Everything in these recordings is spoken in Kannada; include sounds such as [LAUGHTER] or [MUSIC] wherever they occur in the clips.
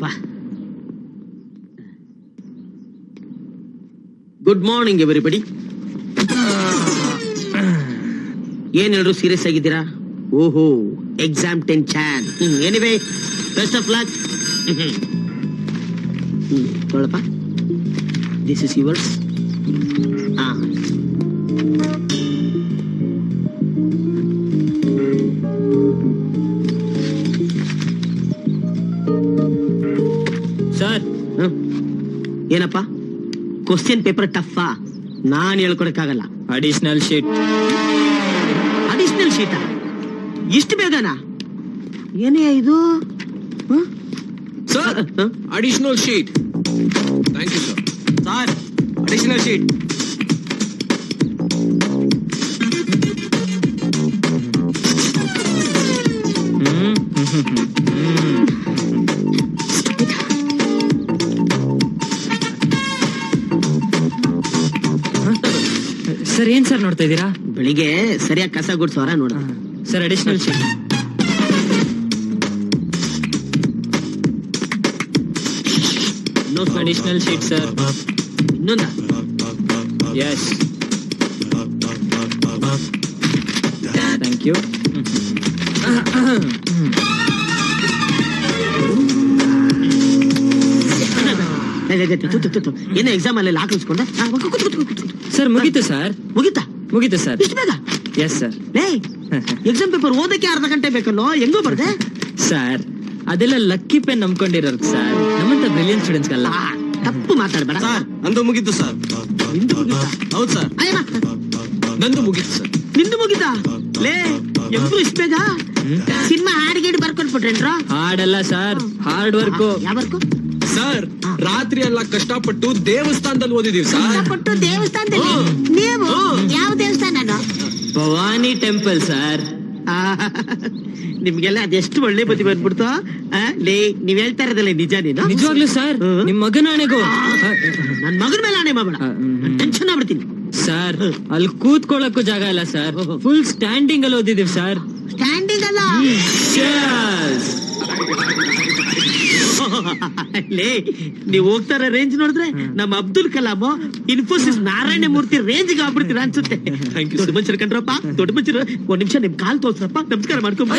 ಬಾ. ಗುಡ್ ಮಾರ್ನಿಂಗ್ ಎವರಿಬಡಿ ಏನ್ ಸೀರಿಯಸ್ ಆಗಿದ್ದೀರಾ? ಓಹೋ exam tension anyway best of luck ತೊಳಪ್ಪ this is yours ಹಾ ಏನಪ್ಪ? ಕ್ವಶನ್ ಪೇಪರ್ ಟಫಾ ನಾನ್ ಹೇಳ್ಕೊಡಕ್ಕಾಗಲ್ಲ. ಅಡಿಷನಲ್ ಶೀಟ್ ಅಡಿಷನಲ್ ಶೀಟ ಇಷ್ಟು ಬೇಗನಾ? ಏನೇ ಇದು? Sir additional sheet thank you sir sir additional sheet ಏನ್ ಸರ್ ನೋಡ್ತಾ ಇದ್ದೀರಾ? ಬೆಳಿಗ್ಗೆ ಸರಿಯಾಗಿ ಕಸ ಗುಡ್ಸೋರ ನೋಡ sir additional sheet additional sheet sir ಇನ್ನೊಂದ? Yes thank you. ಏನೋ ಎಕ್ಸಾಮ್ ಅಲ್ಲಿ ಹಾಕಿಸ್ಕೊಂಡ ಸರ್ ಮುಗೀತು ಸರ್ ಮುಗೀತಾ? ಮುಗೀತು ಸರ್ ಇಷ್ಟು ಬೇಗ? ಎಸ್ ಸರ್ ಲೇ ಎಕ್ಸಾಮ್ ಪೇಪರ್ ಓದಕ್ಕೆ ಅರ್ಧ ಗಂಟೆ ಬೇಕಲ್ಲೋ? ಹೆಂಗೋ ಬರ್ದೆ? ಸರ್ ಅದೆಲ್ಲ ಲಕ್ಕಿ ಪೆನ್ ನಂಬ್ಕೊಂಡಿರೋದು ಸರ್ ನಮ್ಮಂತ ಬ್ರಿಲಿಯನ್ ಸ್ಟೂಡೆಂಟ್ಸ್ ಅಲ್ಲ ತಪ್ಪು ಮಾತಾಡ್ಬೇಡ. ಸರ್ ನಂದು ಮುಗೀತು ಸರ್ ಹೌದು ಸರ್ ನಂದು ಮುಗೀತು ಸರ್ ನಿಂದು ಮುಗಿತಾ? ಲೇ ಎಬ್ರು ಇಷ್ಟ ಬೇಗ? ಸಿನಿಮಾ ಹಾಡಿಗೇಡಿ ಬರ್ಕೊಟ್ಬಿಟ್ರೇನ್ರ ಹಾಡಲ್ಲ ಸರ್ ಹಾರ್ಡ್ ವರ್ಕ್ ಯಾವ ವರ್ಕ್ ಸರ್ ರಾತ್ರಿ ಎಲ್ಲ ಕಷ್ಟಪಟ್ಟು ದೇವಸ್ಥಾನದಲ್ಲಿ ಓದಿದೀವಿ ಸರ್? ಕೊಟ್ಟು ದೇವಸ್ಥಾನದಲ್ಲಿ? ನೀವು? ಯಾವ ದೇವಸ್ಥಾನ ಭವಾನಿ ಟೆಂಪಲ್ ಸರ್. ನಿಮ್ಗೆಲ್ಲ ಅದೆಷ್ಟು ಒಳ್ಳೆ ಬುದ್ಧಿ ಬಂದ್ಬಿಡ್ತು ಲೇ ನೀವ್ ಹೇಳ್ತಾ ಇರೋದಲ್ಲ ನಿಜ ನೀನು? ನಿಜವಾಗ್ಲೂ ಸರ್. ನಿಮ್ ಮಗನ ಆಣೆಗೂ. ನನ್ ಮಗನ ಮೇಲೆ ಆಣೆ ಮಾಡ ಟೆನ್ಷನ್ ಆಗ್ಬಿಡ್ತೀನಿ. ಸರ್ ಅಲ್ಲಿ ಕೂತ್ಕೊಳ್ಳಕ್ಕೂ ಜಾಗ ಇಲ್ಲ ಸರ್. ಫುಲ್ ಸ್ಟ್ಯಾಂಡಿಂಗ್ ಅಲ್ಲಿ ಓದಿದೀವಿ ಸರ್. ಸ್ಟ್ಯಾಂಡಿಂಗ್ ಲೇ ನೀವ್ ಹೋಗ್ತಾರ ರೇಂಜ್ ನೋಡಿದ್ರೆ ನಮ್ಮ ಅಬ್ದುಲ್ ಕಲಾಂ ಇನ್ಫೋಸಿಸ್ ನಾರಾಯಣ ಮೂರ್ತಿ ರೇಂಜ್ ಆಗ್ಬಿಡ್ತೀರಾ ಅನ್ಸುತ್ತೆ. ದೊಡ್ಡ ಮನುಷ್ಯರು ಕಂಡ್ರಪ್ಪ ದೊಡ್ಡ ಮನುಷ್ಯರು ಒಂದ್ ನಿಮಿಷ ನಿಮ್ ಕಾಲ್ ತೋರ್ಸ್ರಪ್ಪ ನಮಸ್ಕಾರ ಮಾಡ್ಕೊಂಡ್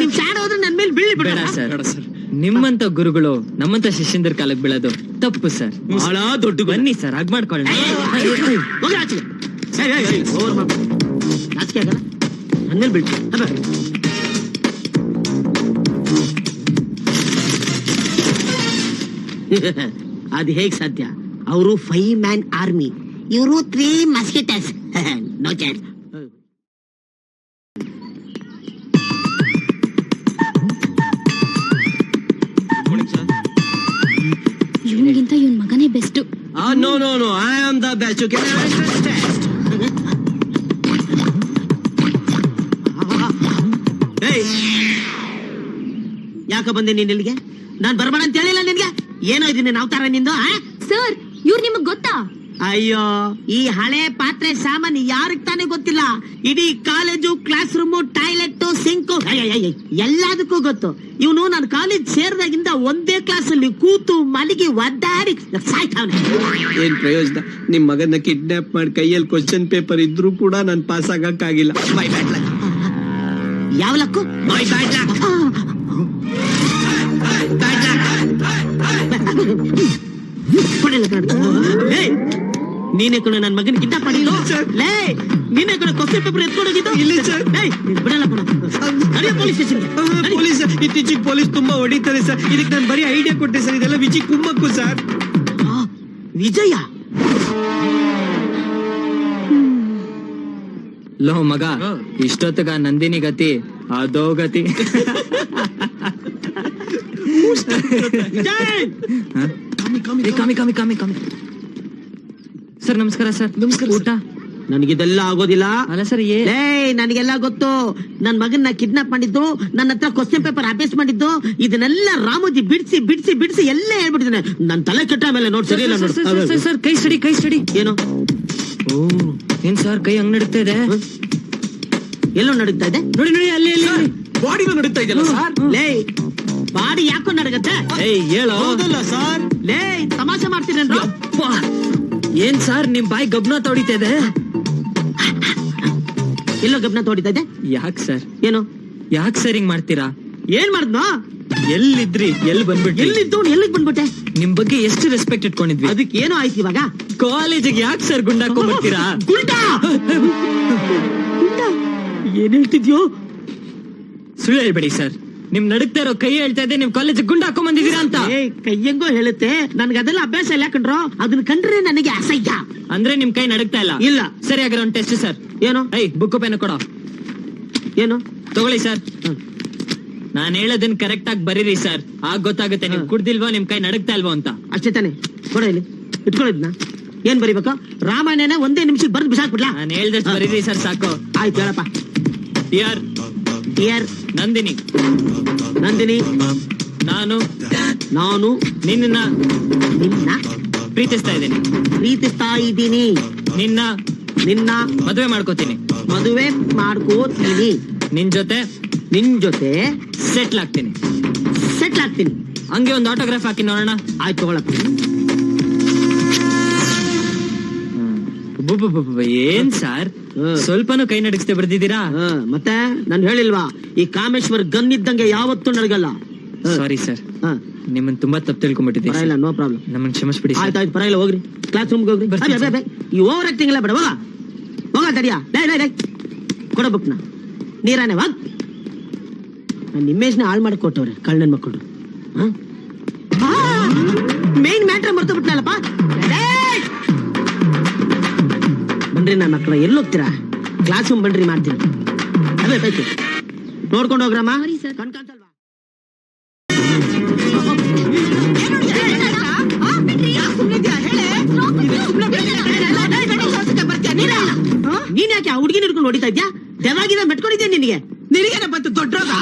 ನಿಮ್ ಶಾಡ ಹೋದ್ರೆ ನನ್ ಮೇಲೆ ಬೀಳಿ ಬೇಡ. ಸರ್ ಸರ್ ನಿಮ್ಮಂತ ಗುರುಗಳು ನಮ್ಮಂತ ಶಿಷ್ಯಂದ್ರ ಕಾಲಕ್ಕೆ ಬೀಳೋದು ತಪ್ಪು ಸರ್ ಬಹಳ ದೊಡ್ಡ ಬನ್ನಿ ಸರ್ ಹಾಗೆ ಮಾಡ್ಕೊಳ್ಳಿ. ನಾಚಿಕೆ ಆಗಲ್ಲ. ನನ್ ಮೇಲೆ ಬೀಳ್ತೀನಿ [LAUGHS] ಅದು ಹೇಗ್ ಸಾಧ್ಯ? ಅವರು ಫೈವ್ ಮ್ಯಾನ್ ಆರ್ಮಿ. ಇವರು ತ್ರೀ ಮಸ್ಕಿಟಸ್ ನೋ ಚಾನ್ಸ್ ಇವನಿಗಿಂತ ಇವನ್ ಮಗನೇ best. No no no I am the best ಯಾಕ ಬಂದೆ ನೀನ್ ಇಲ್ಲಿಗೆ? ನಾನ್ ಬರ್ಬೇಡ ಅಂತ ಹೇಳಿಲ್ಲ ನಿನ್ಗೆ? ಏನೋ ಇದೀನಿ ನಾವು ತರ ನಿಂದು ಆ? ಸರ್ ಇವ್ರು ನಿಮಗ್ ಗೊತ್ತಾ? ಅಯ್ಯೋ ಈ ಹಳೆ ಪಾತ್ರೆ ಸಾಮಾನ್ ಯಾರಿಗ್ ತಾನೇ ಗೊತ್ತಿಲ್ಲ? ಇಡೀ college classroom toilet sink ಎಲ್ಲದಕ್ಕೂ ಗೊತ್ತು. ಇವನು ನಾನು ಕಾಲೇಜ್ ಸೇರಿದಾಗಿಂದ ಒಂದೇ ಕ್ಲಾಸ್ ಅಲ್ಲಿ ಕೂತು ಮಲಗಿ ಒದ್ದಾಡಿ ಸಾಯ್ತಾವನೆ. ಏನ್ ಪ್ರಯೋಜನ? ನಿಮ್ ಮಗನ ಕಿಡ್ನಾಪ್ ಮಾಡಿ ಕೈಯಲ್ಲಿ ಕ್ವಶನ್ ಪೇಪರ್ ಇದ್ರೂ ಕೂಡ ನಾನ್ ಪಾಸ್ ಆಗಕ್ಕಾಗಿಲ್ಲ. ಬೈ ಬ್ಯಾಡ್ ಲಕ್ ಯಾವ ಲಕ್ಕು? ಬೈ ಬ್ಯಾಡ್ ಲಕ್ ನೀನೇ ಕಣ ನನ್ನ ಮಗನ ಕಿಡ್ನಾಪ್ ಮಾಡಿಲ್ಲ ಲೇ ನೀನೇ ಕಣ ಕ್ವಶನ್ ಪೇಪರ್ ಎತ್ಕೊಂಡೋಗಿದ್ದು ಇಲ್ಲ ಸರ್. ಏಯ್, ಬಿಡಲ್ಲ ಕಣ ನಡೆಯೋ ಪೊಲೀಸ್ ಸ್ಟೇಷನ್ ಪೊಲೀಸ್ ಇತ್ತೀಚೆಗೆ ಪೊಲೀಸ್ ತುಂಬಾ ಹೊಡಿತಾರೆ ಸರ್ ಇದಕ್ಕೆ ನಾನು ಬರೀ ಐಡಿಯಾ ಕೊಟ್ಟೆ ಸರ್ ಇದೆಲ್ಲ ವಿಜಿ ಕುಮ್ಮಕ್ಕು ಸರ್ ವಿಜಯ? ಲೋ ಮಗ ಇಷ್ಟೊತ್ತಗ ನಂದಿನಿ ಗತಿ ಅದೋ ಗತಿ. ವಿಜಯ್ ಕಾಮಿ ಕಾಮಿ ಕಮ್ಮಿ ಕಮ್ಮಿ ಕಮ್ಮಿ ಕಮ್ಮಿ ಸರ್ ನಮಸ್ಕಾರ ಸರ್. ನಮಸ್ಕಾರ ಊಟ? ನನಗಿದೆಲ್ಲ ಆಗೋದಿಲ್ಲ. ಅಲ್ಲ ಸರ್ ಏ ಏಯ್ ನನಗೆಲ್ಲ ಗೊತ್ತು. ನನ್ನ ಮಗನ್ನ ಕಿಡ್ನಾಪ್ ಮಾಡಿದ್ದು ನನ್ನ ಹತ್ರ ಕ್ವಶನ್ ಪೇಪರ್ ಅಭ್ಯಾಸ ಮಾಡಿದ್ದು ಇದನ್ನೆಲ್ಲ ರಾಮೋಜಿ ಬಿಡಿಸಿ ಬಿಡಿಸಿ ಬಿಡಿಸಿ ಎಲ್ಲ ಹೇಳ್ಬಿಟ್ಟಿದ್ದಾನೆ. ನನ್ನ ತಲೆ ಕೆಟ್ಟ ಮೇಲೆ ನೋಡ್ ಸರಿ ಇಲ್ಲ ಸರ್, ಕೈ ಸ್ಟಡಿ ಕೈ ಸ್ಟಡಿ. ಏನು? ಓ ಏನ್ ಸರ್ ಕೈ ಹಂಗ್ ನಡೀತಾ ಇದೆ? ಎಲ್ಲೋ ನಡೀತಾ ಇದೆ? ನೋಡಿ ನೋಡಿ ಅಲ್ಲಿ ಅಲ್ಲಿ ಬಾಡಿ ಬಾಡಿನೂ ನಡೀತಾ ಇದೆಯಲ್ಲ ಸರ್? ಲೇ ಬಾಡಿ ಯಾಕೋ ನಡಗತ್ತೆ? ಏಯ್ ಹೇಳೋ? ಹೌದಲ್ಲ ಸರ್. ಲೇ ತಮಾಷೆ ಮಾಡ್ತೀನೇನ್ರ ಯಪ್ಪ. ಏನ್ ಸರ್ ನಿಮ್ ಬಾಯಿ ಗಬ್ನ ತೊಡಿತಾ ಇದೆ? ಎಲ್ಲೋ ಗಬ್ನ ತೋಡಿತಾ ಇದೆ? ಯಾಕ್ ಸರ್? ಏನು? ಯಾಕ್ ಸರ್ ಹಿಂಗ್ ಮಾಡ್ತೀರಾ? ಏನ್ ಮಾಡಿದ್ನೋ? ಎಲ್ಲಿದ್ರಿ? ಎಲ್ಲಿ ಬಂದ್ಬಿಟ್ಟು ಎಲ್ಲಿದ್ದು ಎಲ್ಲಿಗ್ ಬಂದ್ಬಿಟ್ಟೆ? ನಿಮ್ ಬಗ್ಗೆ ಎಷ್ಟು ರೆಸ್ಪೆಕ್ಟ್ ಇಟ್ಕೊಂಡಿದ್ವಿ. ಅದಕ್ಕೆ ಏನೋ ಆಯ್ತು ಇವಾಗ? ಕಾಲೇಜಿಗೆ ಯಾಕೆ ಸರ್ ಗುಂಡಾಕೊಂಡ್ಬಿಡ್ತೀರಾ ಗುಂಡಾ! ಗುಂಡಾ? ಏನ್ ಹೇಳ್ತಿದ್ಯೋ? ಸುಳ್ಳು ಹೇಳ್ಬೇಡಿ ಸರ್. ನಿಮ್ ನಡುಕ್ತಾ ಇರೋ ಕೈ ಹೇಳ್ತಾ ಇದೆ ನಿಮ್ ಕಾಲೇಜ್ ಗುಂಡ ಹಾಕೊಂಡ್ ಬಂದಿದ್ದೀರಾ ಅಂತ. ಏ ಹೆಂಗೋ ಹೇಳುತ್ತೆ. ನನ್ಗೆ ಅದೆಲ್ಲ ಅಭ್ಯಾಸ ಇಲ್ಲ ಕಣ್ರೋ. ಅದನ್ನ ಕಂಡ್ರೆ ನನಗೆ ಅಸಹ್ಯ. ಅಂದ್ರೆ ನಿಮ್ ಕೈ ನಡುಕ್ತಾ ಇಲ್ಲ? ಇಲ್ಲ. ಸರಿ ಹಾಗಾದ್ರೆ ಒಂದು ಟೆಸ್ಟ್ ಸರ್. ಏನು? ಐ ಬುಕ್ ಪೆನ್ ಕೊಡೋ. ಏನು? ತಗೊಳ್ಳಿ ಸರ್. ನಾನು ನಾನ್ ಹೇಳೋದನ್ನ ಕರೆಕ್ಟ್ ಆಗಿ ಬರೀರಿ ಸರ್. ಆಗ ಗೊತ್ತಾಗುತ್ತೆ ನಿಮ್ ಹ್ಮ್. ಕುಡ್ದಿಲ್ವೋ ನಿಮ್ ಕೈ ನಡಕ್ತಾ ಇಲ್ವೋ ಅಂತ. ಅಷ್ಟೇ ತಾನೆ. ಕೊಡ ಇಲ್ಲಿ. ಇಟ್ಕೊಂಡಿದ್ನ ಏನ್ ಬರಿಬೇಕು? ರಾಮಾಯಣನ ಒಂದೇ ನಿಮಿಷಕ್ಕೆ ಬರ್ದು ಬಿಸಾಕ್ಬಿಡ್ಲಾ? ನಾನು ಹೇಳ್ದಷ್ಟು. ಬರೀರಿ ಸರ್ ಸಾಕು. ಆಯ್ತು ಹೇಳಪ್ಪ. Dear dear Nandini. ನಂದಿನಿ ನಾನು ನಾನು ನಿನ್ನ ನಿನ್ನ ಪ್ರೀತಿಸ್ತಾ ಇದ್ದೀನಿ. ಪ್ರೀತಿಸ್ತಾ ಇದ್ದೀನಿ. ನಿನ್ನ ನಿನ್ನ ಮದುವೆ ಮಾಡ್ಕೋತೀನಿ. ಮದುವೆ ಮಾಡ್ಕೋತೀನಿ. ನಿನ್ ಜೊತೆ ನಿನ್ ಜೊತೆ ಸೆಟ್ಲ್ ಆಗ್ತೀನಿ. ಸೆಟ್ಲ್ ಆಗ್ತೀನಿ. ಹಂಗೆ ಒಂದು ಆಟೋಗ್ರಾಫ್ ಹಾಕಿ ನೋಡೋಣ. ಆಯ್ತು ತಗೊಳಪ್ಪ. ಏನ್ ಸರ್. ಸ್ವಲ್ಪನೂ ಕೈ ನಡೆಸ್ತೇ ಬರ್ದಿದ್ದೀರಾ? ಹ, ಮತ್ತೆ ನಾನು ಹೇಳಿಲ್ವಾ ಈ ಕಾಮೇಶ್ವರ್ ಗನ್ ಇದ್ದಂಗೆ ಯಾವತ್ತೂ ನಡಗಲ್ಲ. ಹ, ಸಾರಿ ಸರ್ ಹಾ. ನಿಮ್ಮನ್ ತುಂಬಾ ತಪ್ಪು ತಿಳ್ಕೊಂಡ್ಬಿಟ್ಟಿದ್ದೀನಿ ಪರವಾಗಿಲ್ಲ ನೋ ಪ್ರಾಬ್ಲಮ್ ನಮ್ಮನ್ನ ಕ್ಷಮಿಸ್ಬಿಡಿ ಆಯ್ತು ಆಯ್ತು ಪರವಾಗಿಲ್ಲ ಹೋಗ್ರಿ. ಕ್ಲಾಸ್ ರೂಮ್ಗೆ ಹೋಗ್ರಿ. ಈ ಓವರ್ ಆಕ್ಟಿಂಗ್ ಎಲ್ಲ ಬೇಡ ಹೋಗ. ಹೋಗ ತಡಿಯಾ. ಡೈ ಡೈ ಡೈ ಕೊಡ ಬುಕ್ನ. ನೀರಾನೆ ವಾ ನನ್ನ ಇಮೇಜ್ನ ಹಾಳು ಮಾಡಿ ಕೊಟ್ಟವ್ರೆ ಕಳ್ಳನ್ ಮಕ್ಕಳು ಮೇನ್ ಮಕ್ಕಳ ಎಲ್ಲಿ ಹೋಗ್ತೀರಾ ಕ್ಲಾಸ್ ರೂಮ್ ಬನ್ರಿ ಮಾಡ್ತೀನಿ. ಅದೇ ಬೇಕು ನೋಡ್ಕೊಂಡು ಹೋಗ್ರಮ್ಮ Sorry, sir. ಕಣ್ ಕಾಣ್ಸಲ್ವಾ ನೀನ್ ಯಾಕೆ ಆ ಹುಡುಗಿನ ಹಿಡ್ಕೊಂಡು ಹೊಡಿತಾ ಇದ್ಯಾ? ದೆವಾಗಿದ ಮೆಟ್ಕೊಂಡಿದ್ಯಾ ನಿನಗೆ? ನಿನಗೇನ ಬಂತು ದೊಡ್ಡ ದೊಡ್ಡ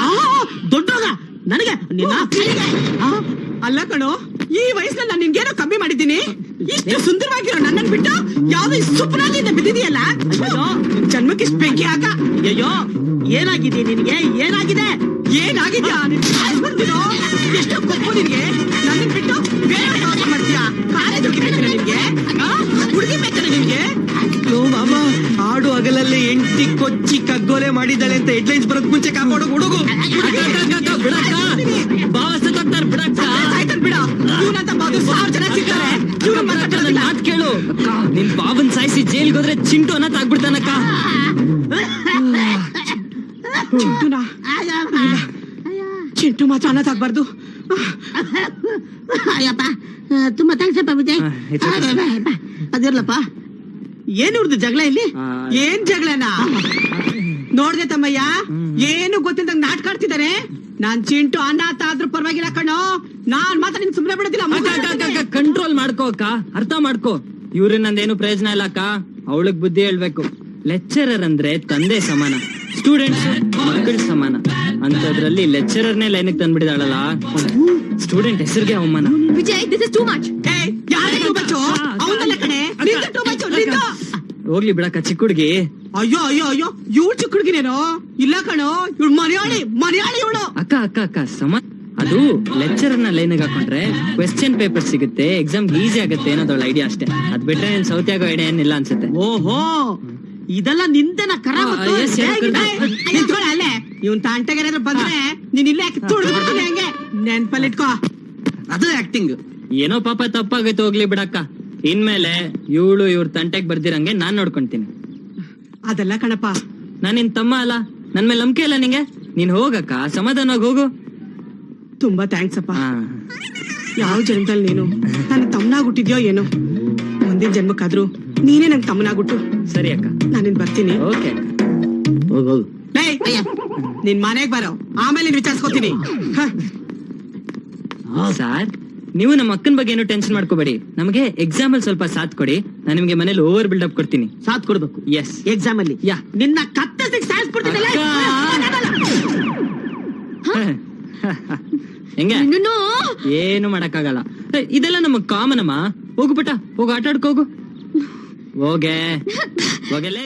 ದೊಡ್ಡೋಗ ನನಗೆ? ನಿನ್ನ? ಅಲ್ಲ ಕಣೋ. ಈ ವಯಸ್ಸಿನ ನಾನು ನಿನ್ಗೇನೋ ಕಮ್ಮಿ ಮಾಡಿದ್ದೀನಿ ಇಷ್ಟು ಸುಂದರವಾಗಿರೋ ನನ್ನನ್ ಬಿಟ್ಟು ಯಾವ್ದು ಸುಪ್ರಾಜಿಂದ ಬಿದ್ದಿದೆಯಲ್ಲ ಅಯ್ಯೋ. ನಿನ್ ಜನ್ಮಕ್ಕೆ ಇಷ್ಟು ಬೆಂಕಿ ಹಾಕ ಅಯ್ಯೋ ಏನಾಗಿದೆ ನಿನಗೆ ಏನಾಗಿದೆ ಏನಾಗಿದ್ಯಾ ಎಷ್ಟೋ ಕೊಪ್ಪು ನಿನ್ಗೆ ನನ್ನ ಬಿಟ್ಟು ಬೇರೆ ಕೆಲಸ ಮಾಡ್ತೀಯಾ ಕಾಲೇಜ್ ಹೋಗಿರ್ಬೇಕಲ್ಲ ನಿನ್ಗೆ ಹುಡುಗಿ ಬೇಕಲ್ಲ ನಿನ್ಗೆ ಮಾಮ ಆಡು ಹಗಲಲ್ಲಿ ಎಂಟಿ ಕೊಚ್ಚಿ ಕಗ್ಗೋಲೆ ಮಾಡಿದ್ದಾಳೆ ಅಂತ ಹೆಡ್ಲೈನ್ಸ್ ಬರೋಕ್ ಮುಂಚೆ ಕಾಪಾಡೋ ಹುಡುಗು ಚಿಂಟು ಅನ್ನ ತಾಗ್ಬಿಡ್ತಾನಕ್ಕ ಚಿಂಟುನ? ಚಿಂಟು ಮಾತ್ರ ಅನ್ನೋದಾಗ್ಬಾರ್ದು ಅಯ್ಯಪ್ಪ ಆ, ತುಂಬಾ ತ್ಯಾಂಕ್ಸ್ ಅಪ್ಪ ವಿಜಯ್. ಅದಿರ್ಲಪ್ಪ. ಏನ್ ಇವ್ರದ್ದು ಜಗಳ ಇಲ್ಲಿ? ಏನ್ ಜಗಳನ? ನೋಡ್ದೆ ತಮ್ಮಯ್ಯ ಏನು ಗೊತ್ತಿಲ್ದಂಗ್ ನಾಟಕ ಆಡ್ತಿದಾರೆ? ನಾನ್ ಚಿಂಟು ಅನಾಥ ಆದ್ರೂ ಪರವಾಗಿಲ್ಲ ಕಣೋ. ನಾನ್ ಮಾತ್ರ ನಿನ್ ಸುಮ್ನೆ ಬಿಡೋದಿಲ್ಲ ಕಂಟ್ರೋಲ್ ಮಾಡ್ಕೋ ಅಕ್ಕ. ಅರ್ಥ ಮಾಡ್ಕೋ. ಇವ್ರಿಂದ ನಂದೇನು ಪ್ರಯೋಜನ ಇಲ್ಲ ಅಕ್ಕ. ಅವಳಗ್ ಬುದ್ಧಿ ಹೇಳ್ಬೇಕು. ಲೆಕ್ಚರರ್ ಅಂದ್ರೆ ತಂದೆ ಸಮಾನ ಸ್ಟೂಡೆಂಟ್ಸ್ ಮಕ್ಕಳ ಸಮಾನ. ಅಂತದ್ರಲ್ಲಿ ಲೆಕ್ಚರರ್ನೇ ಲೈನ್ ತಂದ್ಬಿಡಿದಾಳಲ್ಲ ಸ್ಟೂಡೆಂಟ್ ಹೆಸರಿಗೆ ಅವಮಾನ. Vijay this is too much ಹೋಗ್ಲಿ ಬಿಡಕ್ಕ ಚಿಕ್ಕ ಹುಡುಗಿ. ಅಯ್ಯೋ ಅಯ್ಯೋ ಅಯ್ಯೋ ಇವಳು ಚಿಕ್ಕ ಹುಡುಗಿನೇನೋ? ಇಲ್ಲ ಕಣೋ ಇವಳು ಮನೆಯಾಳಿ ಮನೆಯಾಳಿ ಇವಳು. ಅಕ್ಕ ಅಕ್ಕ ಅಕ್ಕ ಸಮ ಅದು ಲೆಕ್ಚರ್ ಅನ್ನ ಲೈನ್ ಹಾಕೊಂಡ್ರೆ ಕ್ವೆಶ್ಚನ್ ಪೇಪರ್ ಸಿಗುತ್ತೆ ಎಕ್ಸಾಮ್ ಈಸಿ ಆಗುತ್ತೆ ಅನ್ನೋದೊಳ್ಳೆ ಐಡಿಯಾ ಅಷ್ಟೇ. ಅದ್ ಬಿಟ್ರೆ ಏನ್ ಸೌತಿ ಆಗೋ ಐಡಿಯಾ ಏನಿಲ್ಲ ಅನ್ಸುತ್ತೆ. ಓಹೋ ಇದೆಲ್ಲ ಅಲ್ಲೇ. ಇವನ್ ಬಂದ್ರೆ ನೀನ್ ಇಲ್ಲೇ ಹಂಗೆ? ಅದು ಆಕ್ಟಿಂಗ್ ಏನೋ ಪಾಪ ತಪ್ಪಾಗೈತೆ ಹೋಗ್ಲಿ ಬಿಡಕ್ಕ. ಇನ್ಮೇಲೆ ಇವಳು ಇವ್ರ ತಂಟೆಗ್ ಬರ್ದಿರಂಗೆ ನಾನ್ ನೋಡ್ಕೊಂತೀನಿ. ಅದೆಲ್ಲ ಕಣಪ್ಪ. ನಾನಿನ್ ನಿನ್ ತಮ್ಮ ಅಲ್ಲ ನನ್ ಮೇಲೆ ನಂಬಿಕೆ ಇಲ್ಲ ನಿಂಗೆ? ನೀನ್ ಹೋಗಕ್ಕ ಸಮಾಧಾನವಾಗಿ ಹೋಗು. ತುಂಬಾ ಥ್ಯಾಂಕ್ಸ್ ಅಪ್ಪ. ಯಾವ ಜನ್ಮದಲ್ಲಿ ನೀನು? ನನ್ನ ತಮ್ಮನಾಗ್ ಹುಟ್ಟಿದ್ಯೋ ಏನೋ? ಮುಂದಿನ ಜನ್ಮಕ್ಕಾದ್ರೂ ನೀನೇ ನಂಗೆ ತಮ್ಮನಾಗ್ಬಿಟ್ಟು. ಸರಿ ಅಕ್ಕ. ನಾನಿನ್ ಬರ್ತೀನಿ. ಓಕೆ ನಿನ್ ಮನೆಗ್ ಬರೋ. ಆಮೇಲೆ ನೀನ್ ವಿಚಾರಿಸ್ಕೋತೀನಿ. Sir sir. ನೀವು ನಮ್ಮ ಅಕ್ಕನ ಬಗ್ಗೆ ಏನು ಟೆನ್ಷನ್ ಮಾಡ್ಕೋಬೇಡಿ. ನಮಗೆ ಎಕ್ಸಾಮ್ ಅಲ್ಲಿ ಸ್ವಲ್ಪ ಸಾಥ್ ಕೊಡಿ. ನಾನು ನಿಮಗೆ ಮನೇಲಿ ಓವರ್ ಅಪ್ ಕೊಡ್ತೀನಿ. ಸಾಥ್ ಕೊಡ್ಬೇಕು. ಎಸ್ ಎಕ್ಸಾಮ್ ಅಲ್ಲಿ. ಯಾ. ನಿನ್ನ ಕತ್ತೆ ಸಾಯಿಸ್ಬಿಡ್ತಿದ್ದಲ್ಲ ಹೆಂಗೆ? ಏನು ಮಾಡಕ್ಕಾಗಲ್ಲ. ಏ, ಇದೆಲ್ಲ ನಮಗ್ ಕಾಮನಮ್ಮ. ಅಮ್ಮ ಹೋಗು ಪುಟ್ಟ ಹೋಗು ಆಟ ಆಡ್ಕೋಗು ಹೋಗೆ. ಹೋಗಲೇ